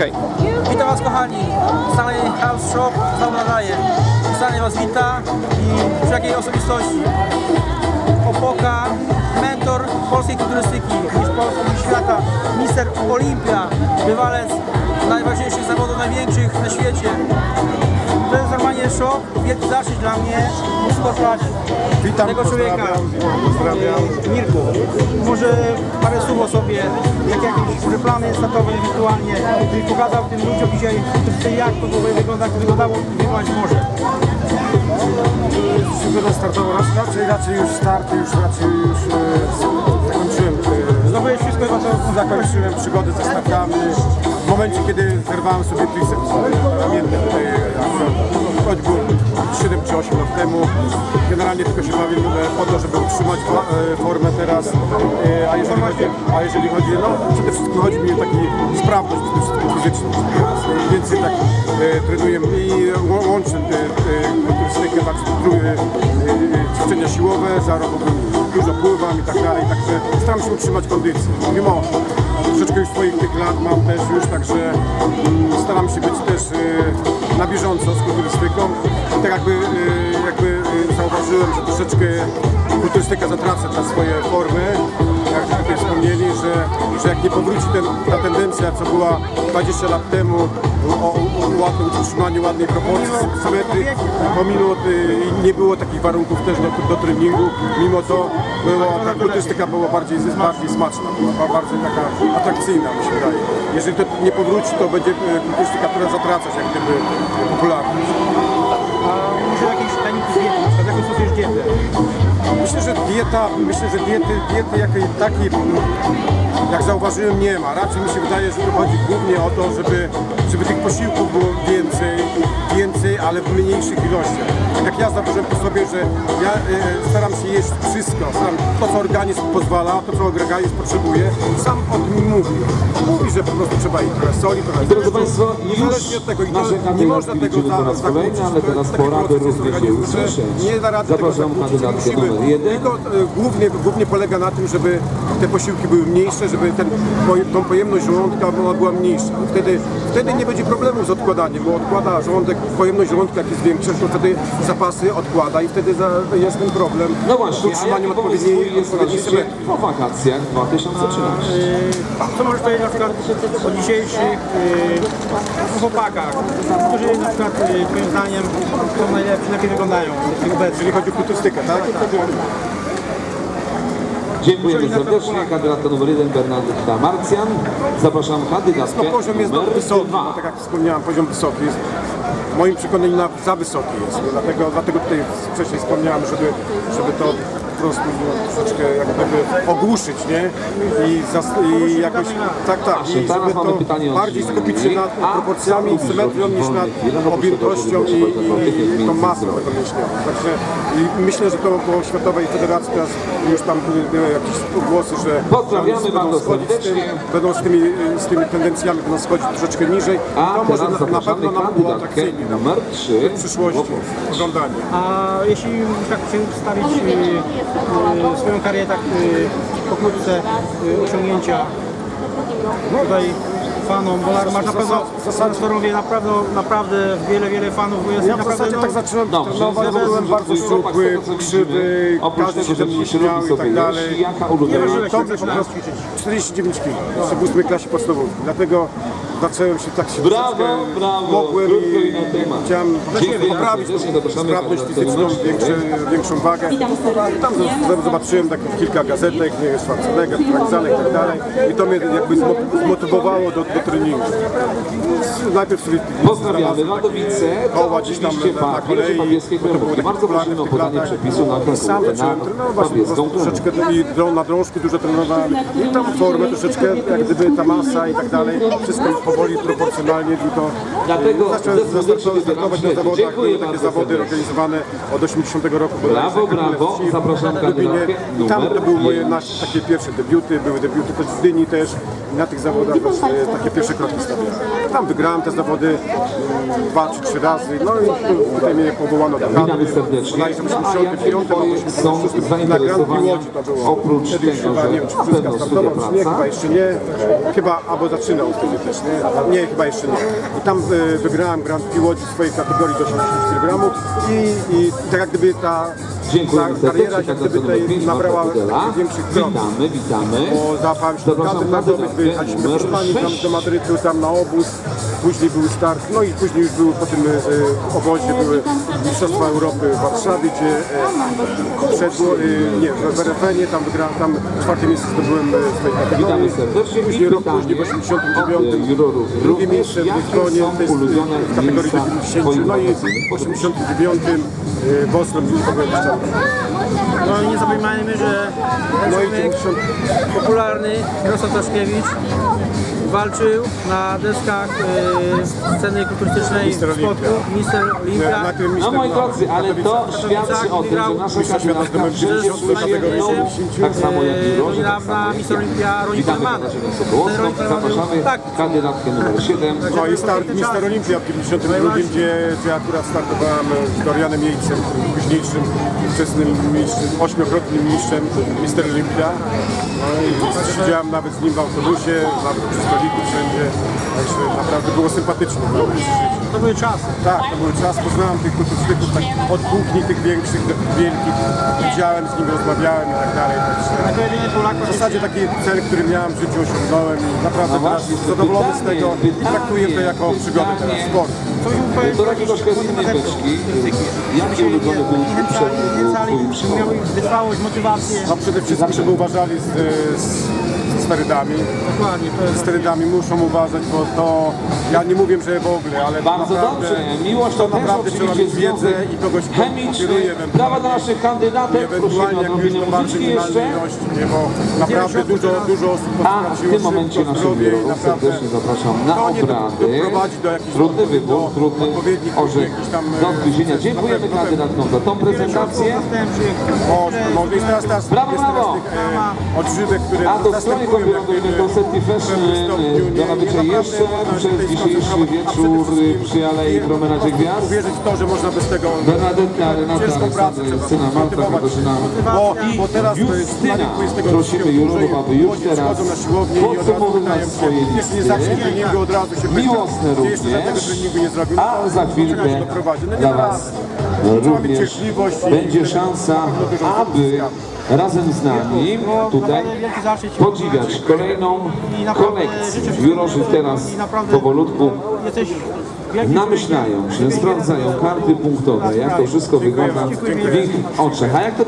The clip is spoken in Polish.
Okej. Witam Was kochani, Stanley House Shop znowu nadaje. Stanley Was wita i przy jakiej osobistości? Opoka, mentor polskiej kulturystyki, mistrz Polski, świata, mister Olimpia, bywalec najważniejszych zawodów, największych na świecie. Normalnie szok, wielki zaszczyt dla mnie móc spotkać Witam, tego człowieka. pozdrawiam, Mirku, może parę słów o sobie, jak jakieś może plany startowe ewentualnie, gdybyś pokazał tym ludziom dzisiaj, jak to było wygląda, jak to wyglądało i wyglądać może. Przygoda startowa, raczej, raczej, raczej już starty, już raczej już e, zakończyłem przygodę ze startami. W momencie, kiedy zerwałem sobie triceps tutaj akurat, choć było 7 czy 8 lat temu. Generalnie tylko się bawię e, po to, żeby utrzymać e, formę teraz. E, A jeżeli chodzi, a jeżeli chodzi no przede wszystkim chodzi mi o taki sprawność, przede wszystkim fizyczną. Mniej Więcej tak e, trenuję i łą- łączę e, e, kulturystykę, tak, e, e, ćwiczenia siłowe, zarobowym dużo pływam i tak dalej, także staram się utrzymać kondycję. Mimo troszeczkę już swoich tych lat mam też już, także mm, staram się być też e, na bieżąco z kulturystyką. I tak jakby, e, jakby e, zauważyłem, że troszeczkę kulturystyka zatraca te swoje formy, tutaj wspomnieli, że, że jak nie powróci ten, ta tendencja, co była 20 lat temu o, o, o utrzymaniu ładnej proporcji, symetrii, pomimo y, nie było takich warunków też do, do treningu, mimo to była, ta kulturystyka była bardziej, bardziej smaczna, była ba- bardziej taka atrakcyjna mi się wydaje. Jeżeli to nie powróci, to będzie y, kulturystyka, która zatraca się jak gdyby popularność. Diety, jaką stosujesz dietę? Myślę, że dieta, myślę, że diety, diety jakiej, takiej, jak zauważyłem, nie ma. Raczej mi się wydaje, że chodzi głównie o to, żeby, żeby tych posiłków było więcej, więcej, ale w mniejszych ilościach. Jak ja zauważyłem po sobie, że ja e, staram się jeść wszystko, staram, to co organizm pozwala, to co organizm potrzebuje, sam o prostu trzeba i trochę soli, trochę Drodzy Państwo, już od tego, i to narzekamy nie na można tego widzimy po za, raz zakłócić, kolejny, ale teraz taki pora, by proces również je organizmu, że usłyszeć. Nie da rady Zapraszam tego kandydatkę musimy- numer jeden. Tylko e, głównie, głównie polega na tym, żeby te posiłki były mniejsze, żeby ten, tą pojemność żołądka była, była mniejsza. Wtedy, wtedy nie będzie problemu z odkładaniem, bo odkłada żołądek, pojemność żołądka jak jest większa, to wtedy zapasy odkłada i wtedy za, jest ten problem No z właśnie, a utrzymaniem odpowiedniej, odpowiedniej symetrii. po wakacjach 2013? Co możesz powiedzieć na przykład o dzisiejszych yy, chłopakach, którzy na przykład yy, twoim zdaniem są najlepsi, lepiej wyglądają z tych obecnych? Jeżeli chodzi o kulturystykę, tak? Dziękujemy serdecznie. Kandydatka numer jeden Bernadetta Marcjan. Zapraszam kandydatkę No poziom jest numer wysoki, no, tak jak wspomniałem, poziom wysoki jest. W moim przekonaniu na, za wysoki jest. Dlatego, dlatego tutaj wcześniej wspomniałem, żeby, żeby to prostu no, troszeczkę jak gdyby ogłuszyć, nie? I, zas, i jakoś, tak, tak, i żeby to bardziej skupić się nad proporcjami i symetrią niż nad objętością i, i, i tą masą tego mięśniową. Także i myślę, że to po Światowej Federacji teraz już tam były, jakieś głosy, że Pozdrawiamy będą schodzić z tym, będą z tymi, z tymi tendencjami będą schodzić troszeczkę niżej. A to może na, na pewno nam trzy. w przyszłości oglądanie. A jeśli tak się przedstawić yy, swoją karierę tak yy, pokrótce yy, osiągnięcia tutaj fanom, bo masz na pewno zasad, naprawdę, naprawdę wiele, wiele fanów, bo jest Ja w naprawdę zasadzie no, tak zaczynałem Dobrze, trenować, bo byłem bardzo szczupły, krzywy, każdy się ze mnie śmiał i tak dalej. Nie ulubiona ważyłeś To po prostu ćwiczyć. 49 kg, w 8 klasie podstawówki, dlatego zacząłem się tak się Brawo, brawo, mogłem krótko i i na temat. chciałem Dziękuję poprawić tą serdecznie, zapraszamy sprawność fizyczną, większe, większą wagę. Tam z- zobaczyłem tak kilka gazetek, nie wiem, Schwarzenegger, Frankzana i tak dalej i to mnie jakby zmo- zmotywowało do, do treningu. Najpierw sobie Pozdrawiamy Wadowice, to koła gdzieś tam oczywiście na, na kolei. Wieży Pabieskie to było Kremówki. takie Bardzo popularne prosimy o w tych podanie latach. przepisu na I sam kremówkę, zacząłem na trenować, po pabieską prostu troszeczkę i na drążku dużo trenowałem i tam formę troszeczkę, jak gdyby ta masa i tak dalej, wszystko powoli, proporcjonalnie i to Dlatego zacząłem zdecydujcie startować na zawodach, Dziękuję były takie bardzo zawody serdecznie. organizowane od 80 roku. bodajże, Brawo, brawo. Wsi, Zapraszam w Lubinie. kandydatkę I tam numer to były moje pięć. nasze takie pierwsze debiuty, były debiuty też w Dyni też i na tych zawodach też, e, takie pierwsze kroki stawiałem. Tam wygrałem te zawody mm, dwa czy trzy razy, no i tu- tutaj mnie powołano do kadry. Witamy serdecznie. Bodajże w A 85 jakie albo są 86 na Grand zainteresowania Łodzi to było. oprócz Wtedy już tego, chyba, że nie wiem, czy na pewno startował, studia czy nie, praca? chyba jeszcze nie. Chyba, albo zaczynał wtedy też, nie? Nie, chyba jeszcze nie. I tam e, wygrałem Grand Prix Łodzi w swojej kategorii do 80 kg i, i tak jak gdyby ta, ta kariera jak gdyby tej 5 nabrała Kudela. większych kroków. Witamy, witamy. Bo załapałem się do kadry na dobyt, wyjechaliśmy do Hiszpanii, tam do Madrytu, tam na obóz, później był start, no i później już był po tym e, obozie były Mistrzostwa Europy w Warszawie, gdzie e, przedło, e, nie, w RFN-ie, tam wygrałem, tam czwarte miejsce zdobyłem e, w swojej Witamy kategorii. serdecznie. Później rok pytanie później w 89 od jurorów. Drugie Również miejsce w to jest ulubione w kategorii do miejsca 90, twoich no i w 89 e, w Oslo jeszcze. No i nie zapominajmy, że ten No i człowiek 90 popularny Jarosław Taszkiewicz walczył na deskach e, sceny kulturystycznej w Spodku, Olimpia. Mister Olimpia. na tym No moi drodzy, ale to świadczy o tym, że nasza Mistrz świata z kandydatka numerem 90 przeszła kategorii jedną, 80, tak samo jak jurorzy, do tak samo jak Witamy zapraszamy tak. Numer 7. No i start Mister Olimpia w 92, gdzie, gdzie akurat startowałem z Dorianem Jejcem, późniejszym wczesnym mistrzem, ośmiokrotnym mistrzem Mister Olimpia. No i siedziałem nawet z nim w autobusie, nawet przy stoliku wszędzie. Także naprawdę było sympatycznie. No. To były czasy. Tak, to był czas, poznałem tych kulturystyków tak od kuchni tych większych do tych wielkich. Widziałem z nimi, rozmawiałem i tak dalej. Także w zasadzie taki cel, który miałem w życiu osiągnąłem i naprawdę No teraz zadowolony z tego i traktuję to jako przygodę teraz, sport. Do takiego innej beczki. Jaki ulubiony był twój przykład? miały wytrwałość, motywację. No przede wszystkim, żeby uważali z, z sterydami. Dokładnie, to Z jest sterydami muszą uważać, bo to, ja nie mówię, że w ogóle, ale Bardzo naprawdę, dobrze. Miłość to to naprawdę trzeba mieć wiedzę i kogoś kto kieruje. Brawa dla naszych kandydatek. Prosimy o odrobinę muzyczki jeszcze. nie, bo naprawdę dużo, dużo osób A w tym momencie naszych naprawdę serdecznie zapraszam na obrady. Trudny wybór, trudny orzech e, do odgryzienia. na Dziękujemy kandydatkom za tą prezentację. Brawo, brawo. e, odżywek, które A do stronie następują kombinującej jakby, Concerti Fashion w pewnym stopniu nie- do nabycia jeszcze przez dzisiejszy wieczór przy Alei Promenadzie Gwiazd. Uwierzyć w to, że można bez tego Bernadetta, Renata, Aleksandra, Justyna, Marta. Katarzyna Bo, teraz Justyna. Prosimy jurorów, aby już teraz przychodzą na siłownię i od razu podsumowywać pytają swoje listy. Miłosne również. A za chwilkę? No dla Was również cierpliwość i będzie szansa, aby. Razem z nami tutaj podziwiać kolejną kolekcję. Jurorzy teraz powolutku namyślają się, sprawdzają karty punktowe, jak to wszystko wygląda w ich oczach. A jak to